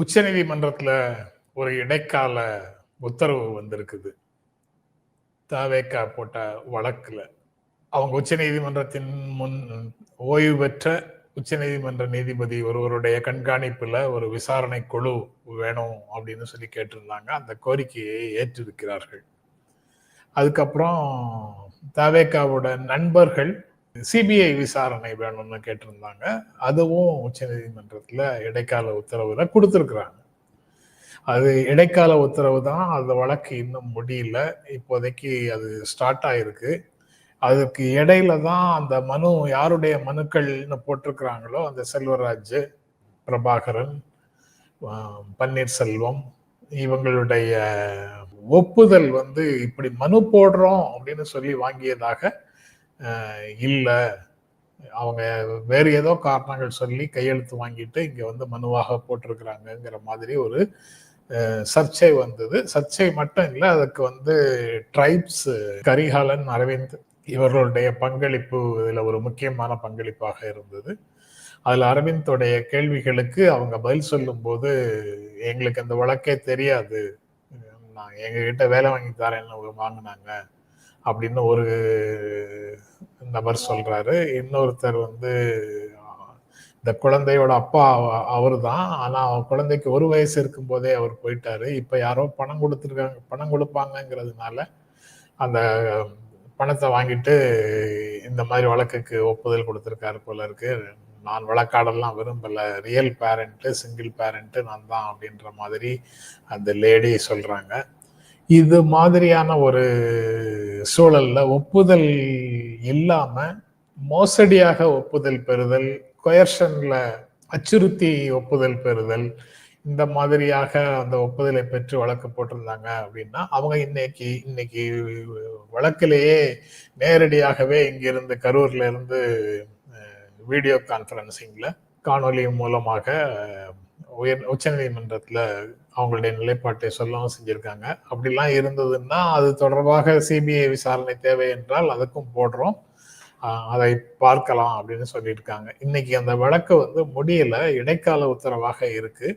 உச்சநீதிமன்றத்தில் ஒரு இடைக்கால உத்தரவு வந்திருக்குது. தாவேக்கா போட்ட வழக்கில். அவங்க உச்சநீதிமன்றத்தின் முன் ஓய்வு பெற்ற உச்சநீதிமன்ற நீதிபதி ஒருவருடைய கண்காணிப்பில் ஒரு விசாரணை குழு வேணும் அப்படின்னு சொல்லி கேட்டிருந்தாங்க. அந்த கோரிக்கையை ஏற்றிருக்கிறார்கள். அதுக்கப்புறம் தாவேக்காவோட நண்பர்கள் சிபிஐ விசாரணை வேணும்னு கேட்டிருந்தாங்க. அதுவும் உச்சநீதிமன்றத்துல இடைக்கால உத்தரவுல கொடுத்துருக்குறாங்க. அது இடைக்கால உத்தரவு தான். அந்த வழக்கு இன்னும் முடியல. இப்போதைக்கு அது ஸ்டார்ட் ஆயிருக்கு. அதுக்கு இடையில தான் அந்த மனு யாருடைய மனுக்கள்னு போட்டிருக்கிறாங்களோ அந்த செல்வராஜ் பிரபாகரன் பன்னீர்செல்வம் இவங்களுடைய ஒப்புதல் வந்து இப்படி மனு போடுறோம் அப்படின்னு சொல்லி வாங்கியதாக இல்லை. அவங்க வேறு ஏதோ காரணங்கள் சொல்லி கையெழுத்து வாங்கிட்டு இங்க வந்து மனுவாக போட்டிருக்கிறாங்கங்கிற மாதிரி ஒரு சர்ச்சை வந்தது. சர்ச்சை மட்டும் இல்லை அதுக்கு வந்து ட்ரைப்ஸ் கரிகாலன் அரவிந்த் இவர்களுடைய பங்களிப்பு இதுல ஒரு முக்கியமான பங்களிப்பாக இருந்தது. அதுல அரவிந்தோடைய கேள்விகளுக்கு அவங்க பதில் சொல்லும்போது எங்களுக்கு அந்த வழக்கே தெரியாது. நான் எங்ககிட்ட வேலை வாங்கி தரேன்னு வாங்கினாங்க. அப்படின்னு ஒரு நபர் சொல்றாரு. இன்னொருத்தர் வந்து இந்த குழந்தையோட அப்பா அவர் தான் ஆனா குழந்தைக்கு ஒரு வயசு இருக்கும் போதே அவர் போயிட்டாரு. இப்ப யாரோ பணம் கொடுத்துருக்காங்க பணம் கொடுப்பாங்கங்கிறதுனால அந்த பணத்தை வாங்கிட்டு இந்த மாதிரி வழக்குக்கு ஒப்புதல் கொடுத்துருக்காரு போல இருக்கு. நான் வழக்காடெல்லாம் விரும்பல. ரியல் பேரண்ட்டு சிங்கிள் பேரண்ட்டு நான் தான் அப்படின்ற மாதிரி அந்த லேடி சொல்றாங்க. இது மாதிரியான ஒரு சூழல்ல ஒப்புதல் இல்லாம மோசடியாக ஒப்புதல் பெறுதல் கொயர்ஷன்ல அச்சுறுத்தி ஒப்புதல் பெறுதல் இந்த மாதிரியாக அந்த ஒப்புதலை பெற்று வழக்கு போட்டிருந்தாங்க அப்படின்னா அவங்க இன்னைக்கு இன்னைக்கு வழக்கிலேயே நேரடியாகவே இங்கிருந்து கரூர்ல இருந்து வீடியோ கான்ஃபரன்சிங்ல காணொலி மூலமாக உயர் உயர் உச்சநீதிமன்றத்துல அவங்களுடைய நிலைப்பாட்டை சொல்லவும் செஞ்சிருக்காங்க. அப்படிலாம் இருந்ததுன்னா அது தொடர்பாக சிபிஐ விசாரணை தேவை என்றால் அதுக்கும் போடுறோம். அதை பார்க்கலாம் அப்படின்னு சொல்லியிருக்காங்க. இன்னைக்கு அந்த வழக்கு வந்து முடியல இடைக்கால உத்தரவாக இருக்கு.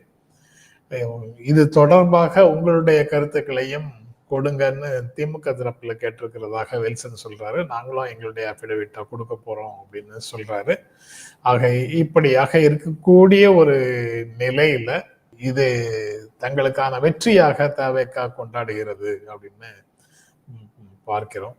இது தொடர்பாக உங்களுடைய கருத்துக்களையும் கொடுங்கன்னு திமுக தரப்புல கேட்டிருக்கிறதாக வெல்சன் சொல்றாரு. நாங்களும் எங்களுடைய அபிடவிட்டை கொடுக்க போறோம் அப்படின்னு சொல்றாரு. ஆக இப்படியாக இருக்கக்கூடிய ஒரு நிலையில இது தங்களுக்கான வெற்றியாக தவேக்கா கொண்டாடுகிறது அப்படின்னு பார்க்கிறோம்.